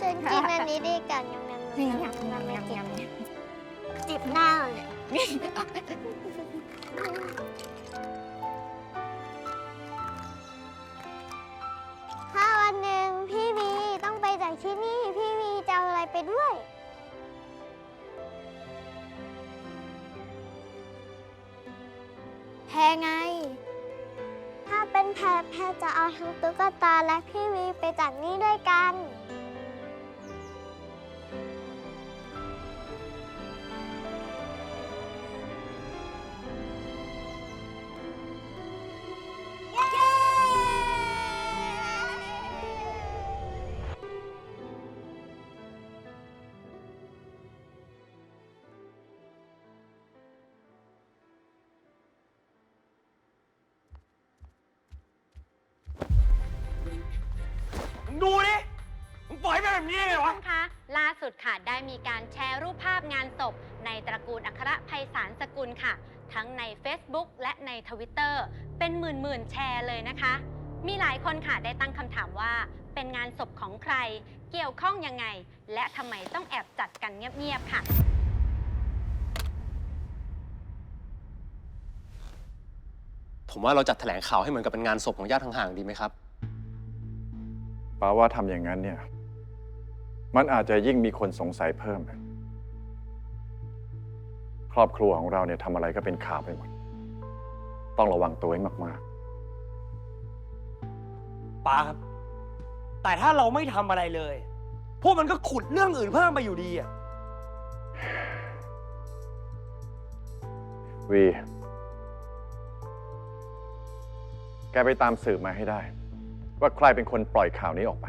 ฉันกินอันนี้ดีกันยำยำนี่ยำยำยำยำยำจิบหน้าเลยถ้าวันหนึ่งพี่วีต้องไปจากที่นี่ พี่วีจะเอาอะไรไปด้วยแพรไง เป็นแพรแพรจะเอาทั้งตุ๊กตาและพี่วีไปจากนี่ด้วยกัน งดูดิมึงปล่อยไปแบบนี้ได้ไงทุกวะคนคะล่าสุดค่ะได้มีการแชร์รูปภาพงานศพ ในตระกูลอัครภัยสารสกุลค่ะ ทั้งใน Facebook และใน Twitter เป็นหมื่นๆแชร์เลยนะคะ มีหลายคนค่ะได้ตั้งคำถามว่า เป็นงานศพของใคร เกี่ยวข้องยังไง และทำไมต้องแอบจัดกันเงียบๆค่ะ ผมว่าเราจัดแถลงข่าวให้เหมือนกับเป็นงานศพของญาติห่างๆดีไหมครับ ป้าว่าทำอย่างนั้นเนี่ย มันอาจจะยิ่งมีคนสงสัยเพิ่มนะครอบครัวของเราเนี่ยทำอะไรก็เป็นข่าวไปหมด ต้องระวังตัวให้มากป้าครับ แต่ถ้าเราไม่ทำอะไรเลย พวกมันก็ขุดเรื่องอื่นเพิ่มไปอยู่ดีอะๆวี แกไปตามสืบมาให้ได้ ว่าใครเป็นคนปล่อยข่าวนี้ออกไป